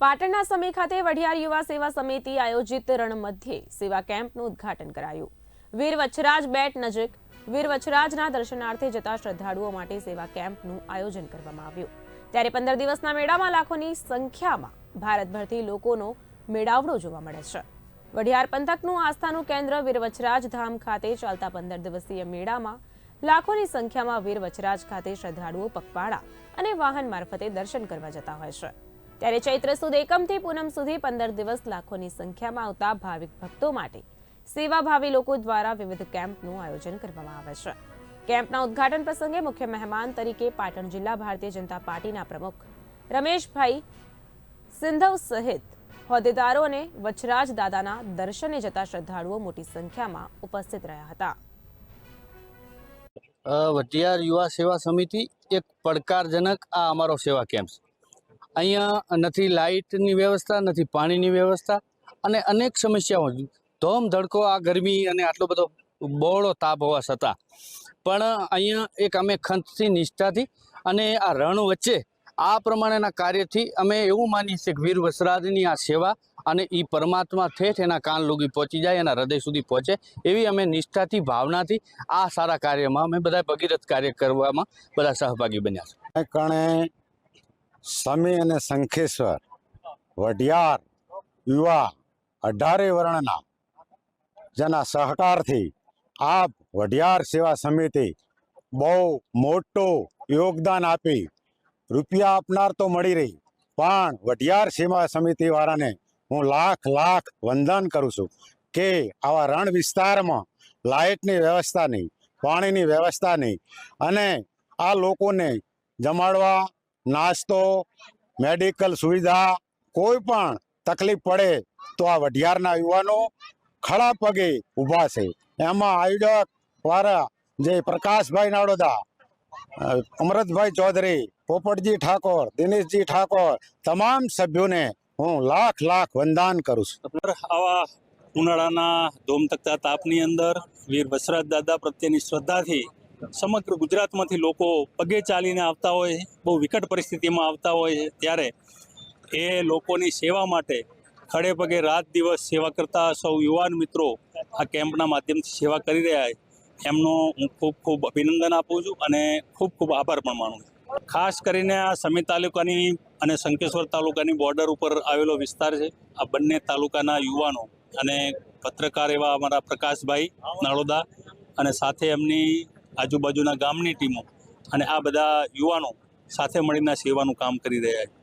પાટણના સમય ખાતે વઢિયાર યુવા સેવા સમિતિ આયોજિત રણ મધ્યે સેવા કેમ્પનું ઉદ્ઘાટન કરાયું. વીર વછરાજ બેટ નજીક વીર વછરાજના દર્શનાર્થે જતા શ્રદ્ધાળુઓ માટે સેવા કેમ્પનું આયોજન કરવામાં આવ્યું. ત્યારે પંદર દિવસના મેળામાં લાખોની સંખ્યામાં ભારતભરથી લોકોનો મેળાવડો જોવા મળે છે. વઢિયાર પંથકનું આસ્થાનું કેન્દ્ર વીર વછરાજ ધામ ખાતે ચાલતા પંદર દિવસીય મેળામાં લાખોની સંખ્યામાં વીર વચરાજ ખાતે શ્રદ્ધાળુઓ પગપાળા અને વાહન મારફતે દર્શન કરવા જતા હોય છે. ત્યારે ચૈત્ર સુદ એકમથી પૂનમ સુધી પંદર દિવસ લાખોની સંખ્યામાં આવતા ભાવિક ભક્તો માટે સેવાભાવી લોકો દ્વારા વિવિધ કેમ્પનું આયોજન કરવામાં આવે છે. કેમ્પના ઉદ્ઘાટન પ્રસંગે મુખ્ય મહેમાન તરીકે પાટણ જિલ્લા ભારતીય જનતા પાર્ટીના પ્રમુખ રમેશભાઈ સિંધવ સહિત હોદ્દેદારો અને વચરાજ દાદાના દર્શને જતા શ્રદ્ધાળુઓ મોટી સંખ્યામાં ઉપસ્થિત રહ્યા હતા. વટિયાર યુવા સેવા સમિતિ એક પડકારજનક આ અમારો સેવા કેમ્પ છે. અહીંયા નથી લાઇટની વ્યવસ્થા, નથી પાણીની વ્યવસ્થા અને અનેક સમસ્યાઓ. ધોમ ધડકો આ ગરમી અને આટલો બધો બહોળો તાપ હોવા છતાં. પણ અહીંયા એક અમે ખંતથી નિષ્ઠાથી અને આ રણ વચ્ચે આ પ્રમાણેના કાર્યથી અમે એવું માનીએ છીએ કે વીર વસરાજની આ સેવા અને એ પરમાત્મા ઠેઠ એના કાન લોગી પહોંચી જાય, એના હૃદય સુધી પહોંચે એવી અમે નિષ્ઠાથી, ભાવનાથી આ સારા કાર્યમાં અમે બધા ભગીરથ કાર્ય કરવામાં બધા સહભાગી બન્યા છે. કણે સમી અને શંખેશ્વર, વઢિયાર, યુવા, અઢારે વર્ણના, જેના સહકારથી આ વઢિયાર સેવા સમિતિ બહુ મોટું યોગદાન આપી, રૂપિયા આપનાર તો મળી રહી, પણ વઢિયાર સેવા સમિતિ વાળાને હું લાખ લાખ વંદન કરું છું કે આવા રણ વિસ્તારમાં લાઇટની વ્યવસ્થા નહીં, પાણીની વ્યવસ્થા નહીં અને આ લોકોને જમાડવા નાસ્તો મેડિકલ સુવિધા, કોઈ પણ તકલીફ પડે તો આ વઢિયારના યુવાનો ખડા પગે ઊભા છે. એમાં આયોજક વાળા જે પ્રકાશભાઈ નાડોદા અમરતભાઈ ચૌધરી, પોપટજી ઠાકોર, દિનેશજી ઠાકોર તમામ સભ્યોને હું લાખ લાખ વંદન કરું છું. આવા ઉનાળાના ધોમતકતા તાપની અંદર વીર વસરાજ દાદા પ્રત્યેની શ્રદ્ધાથી સમગ્ર ગુજરાતમાંથી લોકો પગે ચાલીને આવતા હોય, બહુ વિકટ પરિસ્થિતિમાં આવતા હોય છે ત્યારે એ લોકોની સેવા માટે ખડે પગે રાત દિવસ સેવા કરતા સૌ યુવાન મિત્રો આ કેમ્પના માધ્યમથી સેવા કરી રહ્યા છે. એમનો હું ખૂબ ખૂબ અભિનંદન આપું છું અને ખૂબ ખૂબ આભાર પણ માનું છું. ખાસ કરીને આ સમી તાલુકાની અને શંકેશ્વર તાલુકાની બોર્ડર ઉપર આવેલો વિસ્તાર છે. આ બંને તાલુકાના યુવાનો અને પત્રકાર એવા અમારા પ્રકાશભાઈ નાળોદા અને સાથે એમની આજુબાજુના ગામની ટીમો અને આ બધા યુવાનો સાથે મળીને સેવાનું કામ કરી રહ્યા છે.